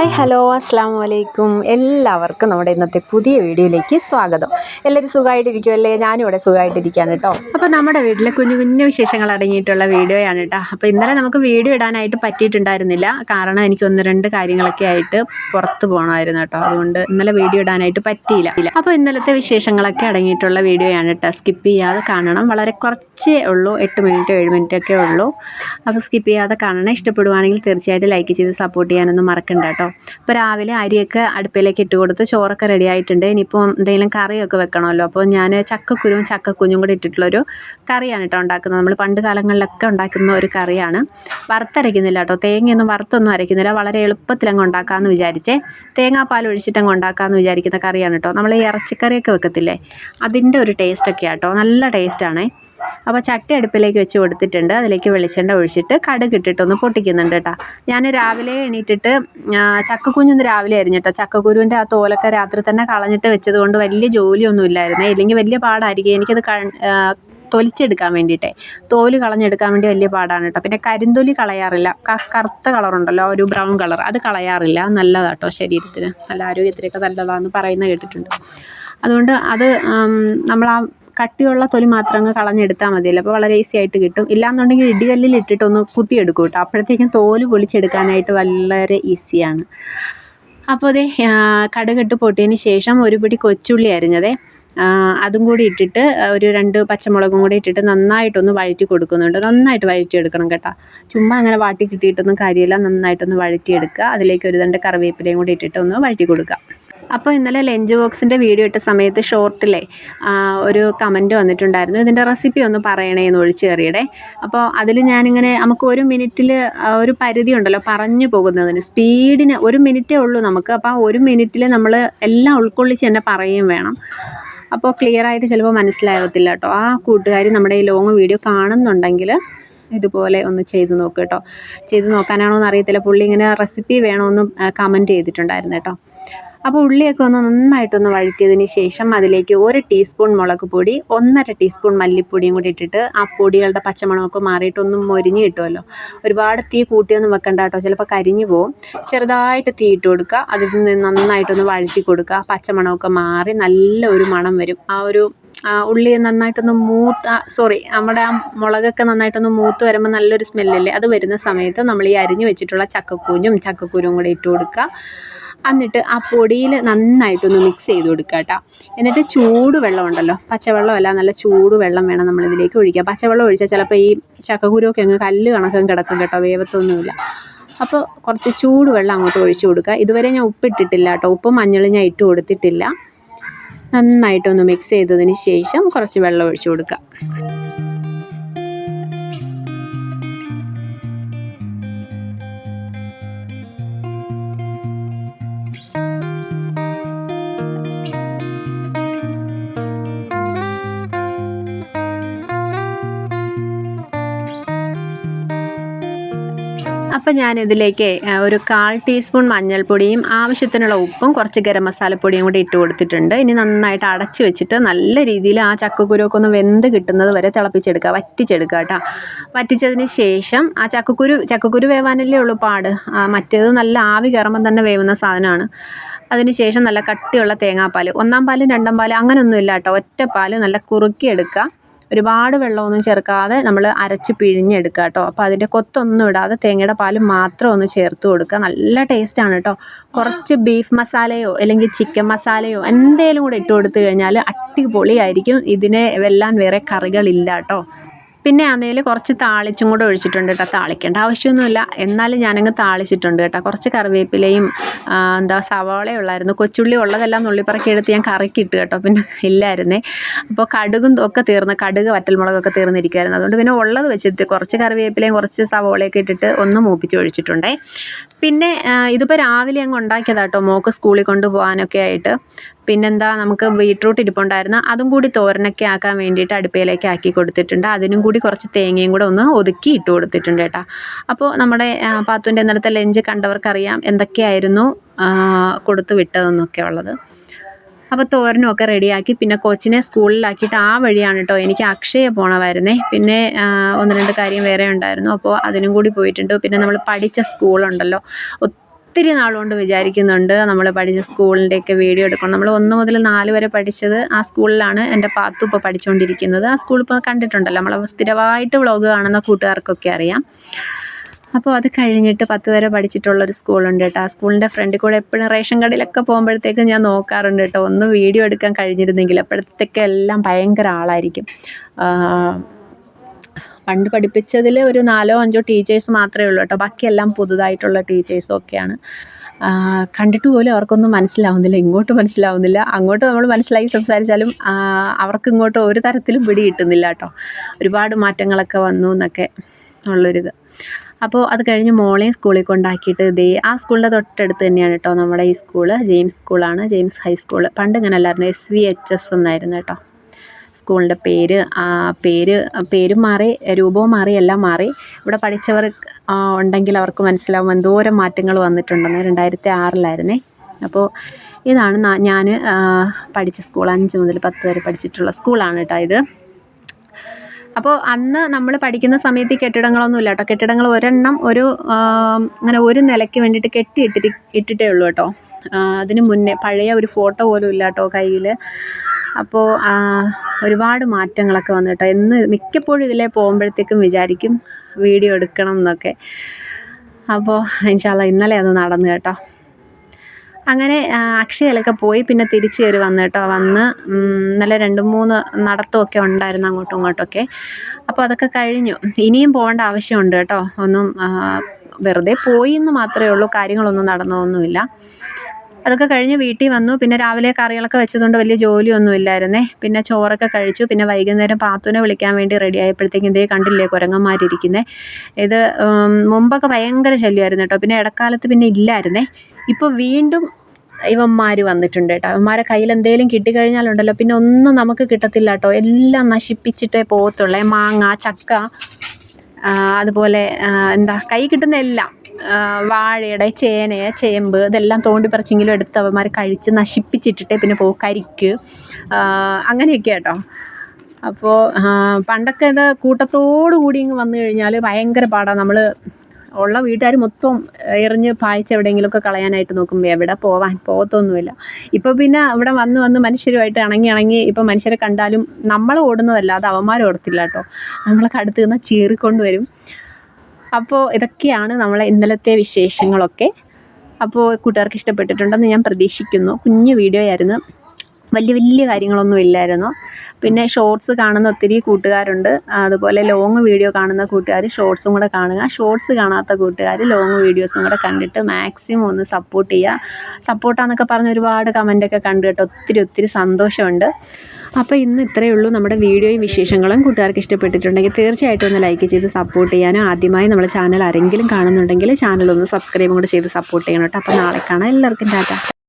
Hi hello അസ്സാം വലൈക്കും എല്ലാവർക്കും നമ്മുടെ ഇന്നത്തെ പുതിയ വീഡിയോയിലേക്ക് സ്വാഗതം. എല്ലാവരും സുഖമായിട്ടിരിക്കുമല്ലേ ഞാനും ഇവിടെ സുഖമായിട്ടിരിക്കുകയാണ് കേട്ടോ. അപ്പോൾ നമ്മുടെ വീട്ടിലെ കുഞ്ഞു കുഞ്ഞു വിശേഷങ്ങൾ അടങ്ങിയിട്ടുള്ള വീഡിയോയാണ് കേട്ടോ. അപ്പോൾ ഇന്നലെ നമുക്ക് വീഡിയോ ഇടാനായിട്ട് പറ്റിയിട്ടുണ്ടായിരുന്നില്ല. കാരണം എനിക്ക് ഒന്ന് രണ്ട് കാര്യങ്ങളൊക്കെ ആയിട്ട് പുറത്ത് പോകണമായിരുന്നു കേട്ടോ. അതുകൊണ്ട് ഇന്നലെ വീഡിയോ ഇടാനായിട്ട് പറ്റിയില്ല. അപ്പോൾ ഇന്നലത്തെ വിശേഷങ്ങളൊക്കെ അടങ്ങിയിട്ടുള്ള വീഡിയോയാണ് കേട്ടോ. സ്കിപ്പ് ചെയ്യാതെ കാണണം. വളരെ കുറച്ചേ ഉള്ളൂ. എട്ട് മിനിറ്റ് ഏഴ് മിനിറ്റ് ഒക്കെ ഉള്ളൂ. അപ്പോൾ സ്കിപ്പ് ചെയ്യാതെ കാണണം. ഇഷ്ടപ്പെടുവാണെങ്കിൽ തീർച്ചയായിട്ടും ലൈക്ക് ചെയ്ത് സപ്പോർട്ട് ചെയ്യാനൊന്നും മറക്കണ്ട കേട്ടോ. അപ്പോൾ രാവിലെ അരിയൊക്കെ അടുപ്പിലേക്ക് ഇട്ട് കൊടുത്ത് ചോറൊക്കെ റെഡി ആയിട്ടുണ്ട്. ഇനിയിപ്പോൾ എന്തെങ്കിലും കറിയൊക്കെ വെക്കണമല്ലോ. അപ്പോൾ ഞാൻ ചക്കക്കുരുവും ചക്കക്കുഞ്ഞും കൂടി ഇട്ടിട്ടുള്ളൊരു കറിയാണ് കേട്ടോ ഉണ്ടാക്കുന്നത്. നമ്മൾ പണ്ട് കാലങ്ങളിലൊക്കെ ഉണ്ടാക്കുന്ന ഒരു കറിയാണ്. വറുത്തരയ്ക്കുന്നില്ല കേട്ടോ തേങ്ങയൊന്നും വറുത്തൊന്നും അരയ്ക്കുന്നില്ല. വളരെ എളുപ്പത്തിൽ അങ്ങ് ഉണ്ടാക്കാമെന്ന് വിചാരിച്ചേ. തേങ്ങാപ്പാൽ ഒഴിച്ചിട്ട് അങ്ങ് ഉണ്ടാക്കാമെന്ന് വിചാരിക്കുന്ന കറിയാണ് കേട്ടോ നമ്മൾ ഈ ഇറച്ചിക്കറിയൊക്കെ വെക്കത്തില്ലേ? അതിന്റെ ഒരു ടേസ്റ്റൊക്കെയാണ് കേട്ടോ നല്ല ടേസ്റ്റാണേ അപ്പോൾ ചട്ടി അടുപ്പിലേക്ക് വെച്ച് കൊടുത്തിട്ടുണ്ട്. അതിലേക്ക് വെളിച്ചെണ്ണ ഒഴിച്ചിട്ട് കടുക് ഇട്ടിട്ടൊന്ന് പൊട്ടിക്കുന്നുണ്ട് കേട്ടോ. ഞാൻ രാവിലെ എണീറ്റിട്ട് ചക്കക്കുഞ്ഞൊന്ന് രാവിലെ അരിഞ്ഞു കേട്ടോ. ചക്കക്കുരുവിന്റെ ആ തോലൊക്കെ രാത്രി തന്നെ കളഞ്ഞിട്ട് വെച്ചത് കൊണ്ട് വലിയ ജോലിയൊന്നും ഇല്ലായിരുന്നേ. ഇല്ലെങ്കിൽ വലിയ പാടായിരിക്കും. എനിക്കത് തൊലിച്ചെടുക്കാൻ വേണ്ടിയിട്ടേ. തോൽ കളഞ്ഞെടുക്കാൻ വേണ്ടി വലിയ പാടാണ് കേട്ടോ. പിന്നെ കരിന്തൊലി കളയാറില്ല. കറുത്ത കളറുണ്ടല്ലോ ഒരു ബ്രൗൺ കളർ. അത് കളയാറില്ല. നല്ലതാണ് കേട്ടോ ശരീരത്തിന്. നല്ല ആരോഗ്യത്തിനൊക്കെ നല്ലതാണെന്ന് പറയുന്ന കേട്ടിട്ടുണ്ട്. അതുകൊണ്ട് അത് നമ്മൾ ആ കട്ടിയുള്ള തൊലി മാത്രം അങ്ങ് കളഞ്ഞെടുത്താൽ മതിയല്ലോ. അപ്പോൾ വളരെ ഈസി ആയിട്ട് കിട്ടും. ഇല്ലാന്നുണ്ടെങ്കിൽ ഇടികല്ലിൽ ഇട്ടിട്ട് ഒന്ന് കുത്തിയെടുക്കും കേട്ടോ. അപ്പോഴത്തേക്കും തോൽ പൊളിച്ചെടുക്കാനായിട്ട് വളരെ ഈസിയാണ് അപ്പോൾ അതേ കടുകിട്ട് പൊട്ടിയതിന് ശേഷം ഒരു പിടി കൊച്ചുള്ളി അരിഞ്ഞതേ. അതും കൂടി ഇട്ടിട്ട് ഒരു രണ്ട് പച്ചമുളകും കൂടി ഇട്ടിട്ട് നന്നായിട്ടൊന്ന് വഴറ്റി കൊടുക്കുന്നുണ്ട്. നന്നായിട്ട് വഴറ്റിയെടുക്കണം കേട്ടോ. ചുമ്മാ അങ്ങനെ വാട്ടി കിട്ടിയിട്ടൊന്നും കാര്യമില്ല. നന്നായിട്ടൊന്ന് വഴറ്റിയെടുക്കുക. അതിലേക്ക് ഒരു രണ്ട് കറിവേപ്പിലയും കൂടി ഇട്ടിട്ട് ഒന്ന് വഴറ്റി കൊടുക്കുക. അപ്പോൾ ഇന്നലെ ലഞ്ച് ബോക്സിന്റെ വീഡിയോ ഇട്ട സമയത്ത് ഷോർട്ടിലെ ഒരു കമന്റ് വന്നിട്ടുണ്ടായിരുന്നു. ഇതിന്റെ റെസിപ്പി ഒന്ന് പറയണേ എന്ന് ഒഴിച്ചു കയറിയടെ. അപ്പോൾ അതിൽ ഞാനിങ്ങനെ നമുക്ക് ഒരു മിനിറ്റിൽ ഒരു പരിധി ഉണ്ടല്ലോ പറഞ്ഞു പോകുന്നതിന്. സ്പീഡിന് ഒരു മിനിറ്റേ ഉള്ളൂ നമുക്ക്. അപ്പോൾ ആ ഒരു മിനിറ്റിൽ നമ്മൾ എല്ലാം ഉൾക്കൊള്ളിച്ച് തന്നെ പറയുകയും വേണം. അപ്പോൾ ക്ലിയർ ആയിട്ട് ചിലപ്പോൾ മനസ്സിലാകത്തില്ല കേട്ടോ. ആ കൂട്ടുകാർ നമ്മുടെ ഈ ലോങ് വീഡിയോ കാണുന്നുണ്ടെങ്കിൽ ഇതുപോലെ ഒന്ന് ചെയ്ത് നോക്കുക കേട്ടോ. ചെയ്ത് നോക്കാനാണോ എന്ന് അറിയത്തില്ല. പുള്ളി ഇങ്ങനെ റെസിപ്പി വേണമെന്നും കമന്റ് ചെയ്തിട്ടുണ്ടായിരുന്നു കേട്ടോ. അപ്പോൾ ഉള്ളിയൊക്കെ ഒന്ന് നന്നായിട്ടൊന്ന് വഴറ്റിയതിന് ശേഷം അതിലേക്ക് ഒരു ടീസ്പൂൺ മുളക് പൊടി ഒന്നര ടീസ്പൂൺ മല്ലിപ്പൊടിയും കൂടി ഇട്ടിട്ട് ആ പൊടികളുടെ പച്ചമണമൊക്കെ മാറിയിട്ടൊന്നും മൊരിഞ്ഞ് കിട്ടുമല്ലോ. ഒരുപാട് തീ കൂട്ടിയൊന്നും വെക്കണ്ട കേട്ടോ. ചിലപ്പോൾ കരിഞ്ഞു പോവും. ചെറുതായിട്ട് തീ ഇട്ട് കൊടുക്കുക. അതിൽ നിന്ന് നന്നായിട്ടൊന്ന് വഴറ്റി കൊടുക്കുക. പച്ചമണമൊക്കെ മാറി നല്ല ഒരു മണം വരും. ആ ഒരു ഉള്ളി നന്നായിട്ടൊന്ന് മൂത്ത് സോറി നമ്മുടെ ആ മുളകൊക്കെ നന്നായിട്ടൊന്ന് മൂത്ത് വരുമ്പോൾ നല്ലൊരു സ്മെല്ലല്ലേ? അത് വരുന്ന സമയത്ത് നമ്മൾ ഈ അരിഞ്ഞു വെച്ചിട്ടുള്ള ചക്കക്കൂഞ്ഞും ചക്കക്കുരും കൂടി ഇട്ട് കൊടുക്കുക. എന്നിട്ട് ആ പൊടിയിൽ നന്നായിട്ടൊന്ന് മിക്സ് ചെയ്ത് കൊടുക്കുക കേട്ടോ. എന്നിട്ട് ചൂട് വെള്ളം ഉണ്ടല്ലോ പച്ചവെള്ളമല്ല നല്ല ചൂടുവെള്ളം വേണം നമ്മളിതിലേക്ക് ഒഴിക്കുക പച്ചവെള്ളം ഒഴിച്ചാൽ ചിലപ്പോൾ ഈ ചക്കക്കുരുവൊക്കെ അങ്ങ് കല്ല് കണക്കും കിടക്കും കേട്ടോ വേവത്തൊന്നുമില്ല. അപ്പോൾ കുറച്ച് ചൂടുവെള്ളം അങ്ങോട്ട് ഒഴിച്ചു കൊടുക്കുക. ഇതുവരെ ഞാൻ ഉപ്പിട്ടിട്ടില്ല കേട്ടോ. ഉപ്പും മഞ്ഞളും ഞാൻ ഇട്ട് കൊടുത്തിട്ടില്ല. നന്നായിട്ടൊന്ന് മിക്സ് ചെയ്തതിന് ശേഷം കുറച്ച് വെള്ളം ഒഴിച്ചു കൊടുക്കുക. അപ്പോൾ ഞാനിതിലേക്ക് ഒരു കാൽ ടീസ്പൂൺ മഞ്ഞൾപ്പൊടിയും ആവശ്യത്തിനുള്ള ഉപ്പും കുറച്ച് ഗരം മസാലപ്പൊടിയും കൂടി ഇട്ട് കൊടുത്തിട്ടുണ്ട്. ഇനി നന്നായിട്ട് അടച്ച് വെച്ചിട്ട് നല്ല രീതിയിൽ ആ ചക്കക്കുരുവൊക്കെ ഒന്ന് വെന്ത് കിട്ടുന്നത് വരെ തിളപ്പിച്ചെടുക്കുക വറ്റിച്ചെടുക്കുക കേട്ടോ. വറ്റിച്ചതിന് ശേഷം ആ ചക്കക്കുരു ചക്കക്കുരു വേവാനല്ലേ ഉള്ളൂ പാട്. മറ്റേത് നല്ല ആവി കയറുമ്പം തന്നെ വേവുന്ന സാധനമാണ്. അതിനുശേഷം നല്ല കട്ടിയുള്ള തേങ്ങാപ്പാൽ ഒന്നാം പാലും രണ്ടാം പാലും അങ്ങനെയൊന്നുമില്ല കേട്ടോ. ഒറ്റ പാൽ നല്ല കുറുക്കിയെടുക്കുക. ഒരുപാട് വെള്ളമൊന്നും ചേർക്കാതെ നമ്മൾ അരച്ച് പിഴിഞ്ഞെടുക്കുക കേട്ടോ. അപ്പോൾ അതിന്റെ കൊത്തൊന്നും ഇടാതെ തേങ്ങയുടെ പാൽ മാത്രം ഒന്ന് ചേർത്ത് കൊടുക്കുക. നല്ല ടേസ്റ്റാണ് കേട്ടോ. കുറച്ച് ബീഫ് മസാലയോ അല്ലെങ്കിൽ ചിക്കൻ മസാലയോ എന്തേലും കൂടെ ഇട്ട് കൊടുത്തു കഴിഞ്ഞാൽ അടിപൊളിയായിരിക്കും. ഇതിനെ വെല്ലാൻ വേറെ കറികളില്ല കേട്ടോ. പിന്നെ അതിൽ കുറച്ച് താളിച്ചും കൂടെ ഒഴിച്ചിട്ടുണ്ട് കേട്ടോ. താളിക്കേണ്ട ആവശ്യമൊന്നുമില്ല. എന്നാലും ഞാനങ്ങ് താളിച്ചിട്ടുണ്ട് കേട്ടോ. കുറച്ച് കറിവേപ്പിലയും എന്താ സവാളയും ഉള്ളായിരുന്നു. കൊച്ചുള്ളി ഉള്ളതെല്ലാം നുള്ളിപ്പറക്കി എടുത്ത് ഞാൻ കറിക്ക് ഇട്ട് കേട്ടോ. പിന്നെ ഇല്ലായിരുന്നേ. അപ്പോൾ കടുകും ഒക്കെ തീർന്ന് കടുക് വറ്റൽമുളകൊക്കെ തീർന്നിരിക്കുമായിരുന്നു അതുകൊണ്ട് പിന്നെ ഉള്ളത് വെച്ചിട്ട് കുറച്ച് കറിവേപ്പിലയും കുറച്ച് സവാളയൊക്കെ ഇട്ടിട്ട് ഒന്ന് മൂപ്പിച്ച് ഒഴിച്ചിട്ടുണ്ടേ. പിന്നെ ഇതിപ്പോൾ രാവിലെ അങ്ങ് ഉണ്ടാക്കിയതാട്ടോ മോക്ക് സ്കൂളിൽ കൊണ്ടുപോകാനൊക്കെ ആയിട്ട്. പിന്നെന്താ നമുക്ക് ബീട്രൂട്ട് ഇരിപ്പുണ്ടായിരുന്നു. അതും കൂടി തോരനൊക്കെ ആക്കാൻ വേണ്ടിയിട്ട് അടുപ്പയിലേക്ക് ആക്കി കൊടുത്തിട്ടുണ്ട്. അതിനും കൂടി കുറച്ച് തേങ്ങയും കൂടെ ഒന്ന് ഒതുക്കി ഇട്ട് കൊടുത്തിട്ടുണ്ട് കേട്ടോ. അപ്പോൾ നമ്മുടെ പാത്തുവിന്റെ ഇന്നലത്തെ ലഞ്ച് കണ്ടവർക്കറിയാം എന്തൊക്കെയായിരുന്നു കൊടുത്തു വിട്ടതെന്നൊക്കെ ഉള്ളത്. അപ്പോൾ തോരനും ഒക്കെ റെഡിയാക്കി പിന്നെ കൊച്ചിനെ സ്കൂളിലാക്കിയിട്ട് ആ വഴിയാണ് കേട്ടോ. എനിക്ക് അക്ഷയ പോണമായിരുന്നേ. പിന്നെ ഒന്ന് രണ്ട് കാര്യം വേറെ ഉണ്ടായിരുന്നു. അപ്പോൾ അതിനും കൂടി പോയിട്ടുണ്ട്. പിന്നെ നമ്മൾ പഠിച്ച സ്കൂളുണ്ടല്ലോ. ഒത്തിരി നാളുകൊണ്ട് വിചാരിക്കുന്നുണ്ട് നമ്മൾ പഠിച്ച സ്കൂളിന്റെയൊക്കെ വീഡിയോ എടുക്കണം. നമ്മൾ ഒന്ന് മുതൽ നാല് വരെ പഠിച്ചത് ആ സ്കൂളിലാണ് എന്റെ പാത്തു ഇപ്പോൾ പഠിച്ചുകൊണ്ടിരിക്കുന്നത്. ആ സ്കൂൾ ഇപ്പോൾ കണ്ടിട്ടുണ്ടല്ലോ നമ്മൾ സ്ഥിരമായിട്ട് വ്ളോഗ് കാണുന്ന കൂട്ടുകാർക്കൊക്കെ അറിയാം. അപ്പോൾ അത് കഴിഞ്ഞിട്ട് പത്ത് വരെ പഠിച്ചിട്ടുള്ളൊരു സ്കൂളുണ്ട് കേട്ടോ. ആ സ്കൂളിന്റെ ഫ്രണ്ടിൽ കൂടെ എപ്പോഴും റേഷൻ കടയിലൊക്കെ പോകുമ്പോഴത്തേക്കും ഞാൻ നോക്കാറുണ്ട് കേട്ടോ. ഒന്ന് വീഡിയോ എടുക്കാൻ കഴിഞ്ഞിരുന്നെങ്കിൽ അപ്പോഴത്തേക്കെല്ലാം ഭയങ്കര ആളായിരിക്കും. പണ്ട് പഠിപ്പിച്ചതിൽ ഒരു നാലോ അഞ്ചോ ടീച്ചേഴ്സ് മാത്രമേ ഉള്ളൂ കേട്ടോ. ബാക്കിയെല്ലാം പുതുതായിട്ടുള്ള ടീച്ചേഴ്സും ഒക്കെയാണ്. കണ്ടിട്ട് പോലും അവർക്കൊന്നും മനസ്സിലാവുന്നില്ല. ഇങ്ങോട്ട് മനസ്സിലാവുന്നില്ല. അങ്ങോട്ട് നമ്മൾ മനസ്സിലാക്കി സംസാരിച്ചാലും അവർക്ക് ഇങ്ങോട്ട് ഒരു തരത്തിലും പിടി കിട്ടുന്നില്ല കേട്ടോ. ഒരുപാട് മാറ്റങ്ങളൊക്കെ വന്നു എന്നൊക്കെ ഉള്ളൊരിത്. അപ്പോൾ അത് കഴിഞ്ഞ് മോളെയും സ്കൂളിൽ കൊണ്ടാക്കിയിട്ട് ദേ ആ സ്കൂളിന്റെ തൊട്ടടുത്ത് തന്നെയാണ് കേട്ടോ നമ്മുടെ ഈ സ്കൂൾ. ജെയിംസ് സ്കൂളാണ്. ജെയിംസ് ഹൈസ്കൂൾ പണ്ട് ഇങ്ങനെ അല്ലായിരുന്നു. എസ് വി എച്ച് എസ് എന്നായിരുന്നു കേട്ടോ. സ്കൂളിന്റെ പേര് പേര് പേരും മാറി രൂപവും മാറി എല്ലാം മാറി. ഇവിടെ പഠിച്ചവർ ഉണ്ടെങ്കിൽ അവർക്ക് മനസ്സിലാവും എന്തോരം മാറ്റങ്ങൾ വന്നിട്ടുണ്ടെന്ന്. രണ്ടായിരത്തി ആറിലായിരുന്നേ അപ്പോൾ ഇതാണ് ഞാൻ പഠിച്ച സ്കൂൾ. അഞ്ച് മുതൽ പത്ത് വരെ പഠിച്ചിട്ടുള്ള സ്കൂളാണ് കേട്ടോ ഇത്. അപ്പോൾ അന്ന് നമ്മൾ പഠിക്കുന്ന സമയത്ത് കെട്ടിടങ്ങളൊന്നും ഇല്ല കേട്ടോ. കെട്ടിടങ്ങൾ ഒരെണ്ണം ഒരു അങ്ങനെ ഒരു നിലയ്ക്ക് വേണ്ടിയിട്ട് കെട്ടി ഇട്ടിട്ട് ഇട്ടിട്ടേ ഉള്ളൂ കേട്ടോ. അതിന് മുന്നേ പഴയ ഒരു ഫോട്ടോ പോലും ഇല്ല കേട്ടോ കയ്യിൽ. അപ്പോൾ ഒരുപാട് മാറ്റങ്ങളൊക്കെ വന്നു കേട്ടോ എന്ന് മിക്കപ്പോഴും ഇതിലെ പോകുമ്പോഴത്തേക്കും വിചാരിക്കും വീഡിയോ എടുക്കണം എന്നൊക്കെ. അപ്പോൾ ഇൻഷാല്ല ഇന്നലെ അത് നടന്നു കേട്ടോ. അങ്ങനെ അക്ഷയയിലൊക്കെ പോയി പിന്നെ തിരിച്ച് കയറി വന്നു കേട്ടോ. വന്ന് ഇന്നലെ രണ്ട് മൂന്ന് നടത്തമൊക്കെ ഉണ്ടായിരുന്നു അങ്ങോട്ടും ഇങ്ങോട്ടൊക്കെ. അപ്പോൾ അതൊക്കെ കഴിഞ്ഞു. ഇനിയും പോകേണ്ട ആവശ്യമുണ്ട് കേട്ടോ. ഒന്നും വെറുതെ പോയി എന്ന് മാത്രമേ ഉള്ളൂ. കാര്യങ്ങളൊന്നും നടന്നതൊന്നുമില്ല. അതൊക്കെ കഴിഞ്ഞ് വീട്ടിൽ വന്നു. പിന്നെ രാവിലെ കറികളൊക്കെ വെച്ചതുകൊണ്ട് വലിയ ജോലിയൊന്നും ഇല്ലായിരുന്നേ. പിന്നെ ചോറൊക്കെ കഴിച്ചു. പിന്നെ വൈകുന്നേരം പാത്തുവിനെ വിളിക്കാൻ വേണ്ടി റെഡി ആയപ്പോഴത്തേക്കും ഇതേ കണ്ടില്ലേ കുരങ്ങന്മാരിരിക്കുന്നത് ഇത് മുമ്പൊക്കെ ഭയങ്കര ശല്യമായിരുന്നു കേട്ടോ. പിന്നെ ഇടക്കാലത്ത് പിന്നെ ഇല്ലായിരുന്നേ. ഇപ്പോൾ വീണ്ടും ഇവന്മാർ വന്നിട്ടുണ്ട് കേട്ടോ. ഇവന്മാരെ കയ്യിൽ എന്തെങ്കിലും കിട്ടിക്കഴിഞ്ഞാലുണ്ടല്ലോ പിന്നെ ഒന്നും നമുക്ക് കിട്ടത്തില്ല കേട്ടോ. എല്ലാം നശിപ്പിച്ചിട്ടേ പോകത്തുള്ളേ. മാങ്ങ ചക്ക അതുപോലെ എന്താ കൈ കിട്ടുന്ന എല്ലാം. വാഴയുടെ ചേന ചേമ്പ് ഇതെല്ലാം തോണ്ടി പറിച്ചെങ്കിലും എടുത്ത് അവന്മാർ കഴിച്ച് നശിപ്പിച്ചിട്ടിട്ടേ പിന്നെ പോകും കരിക്ക്. അങ്ങനെയൊക്കെ കേട്ടോ. അപ്പോൾ പണ്ടൊക്കെ ഇത് കൂട്ടത്തോടു കൂടി ഇങ്ങ് വന്നു കഴിഞ്ഞാൽ ഭയങ്കര പാടാണ് നമ്മൾ ഉള്ള വീട്ടുകാർ മൊത്തം എറിഞ്ഞ് പായിച്ച് എവിടെയെങ്കിലുമൊക്കെ കളയാനായിട്ട് നോക്കും എവിടെ പോവാൻ പോകത്തൊന്നുമില്ല. ഇപ്പോൾ പിന്നെ ഇവിടെ വന്ന് വന്ന് മനുഷ്യരുമായിട്ട് ഇണങ്ങി ഇണങ്ങി ഇപ്പോൾ മനുഷ്യരെ കണ്ടാലും നമ്മൾ ഓടുന്നതല്ല അത് അവന്മാർ ഓടത്തില്ല കേട്ടോ. നമ്മളൊക്കെ അടുത്ത് നിന്ന് ചീറിക്കൊണ്ട് വരും. അപ്പോൾ ഇതൊക്കെയാണ് നമ്മളെ ഇന്നലത്തെ വിശേഷങ്ങളൊക്കെ. അപ്പോൾ കൂട്ടുകാർക്ക് ഇഷ്ടപ്പെട്ടിട്ടുണ്ടെന്ന് ഞാൻ പ്രതീക്ഷിക്കുന്നു. കുഞ്ഞു വീഡിയോ ആയിരുന്നു വലിയ വലിയ കാര്യങ്ങളൊന്നും ഇല്ലായിരുന്നു. പിന്നെ ഷോർട്സ് കാണുന്ന ഒത്തിരി കൂട്ടുകാരുണ്ട്. അതുപോലെ ലോങ് വീഡിയോ കാണുന്ന കൂട്ടുകാർ ഷോർട്സും കൂടെ കാണുക. ഷോർട്സ് കാണാത്ത കൂട്ടുകാർ ലോങ് വീഡിയോസും കൂടെ കണ്ടിട്ട് മാക്സിമം ഒന്ന് സപ്പോർട്ട് ചെയ്യുക. സപ്പോർട്ടാന്നൊക്കെ പറഞ്ഞ് ഒരുപാട് കമന്റൊക്കെ കണ്ടു കേട്ടോ. ഒത്തിരി ഒത്തിരി സന്തോഷമുണ്ട്. അപ്പോൾ ഇന്ന് ഇത്രയേ ഉള്ളൂ. നമ്മുടെ വീഡിയോയും വിശേഷങ്ങളും കൂട്ടുകാർക്ക് ഇഷ്ടപ്പെട്ടിട്ടുണ്ടെങ്കിൽ തീർച്ചയായിട്ടും ഒന്ന് ലൈക്ക് ചെയ്ത് സപ്പോർട്ട് ചെയ്യാനും ആദ്യമായി നമ്മുടെ ചാനൽ ആരെങ്കിലും കാണുന്നുണ്ടെങ്കിൽ ചാനൽ ഒന്ന് സബ്സ്ക്രൈബും കൂടെ ചെയ്ത് സപ്പോർട്ട് ചെയ്യണം കേട്ടോ. അപ്പോൾ നാളെ കാണാം. എല്ലാവർക്കും ടാറ്റ.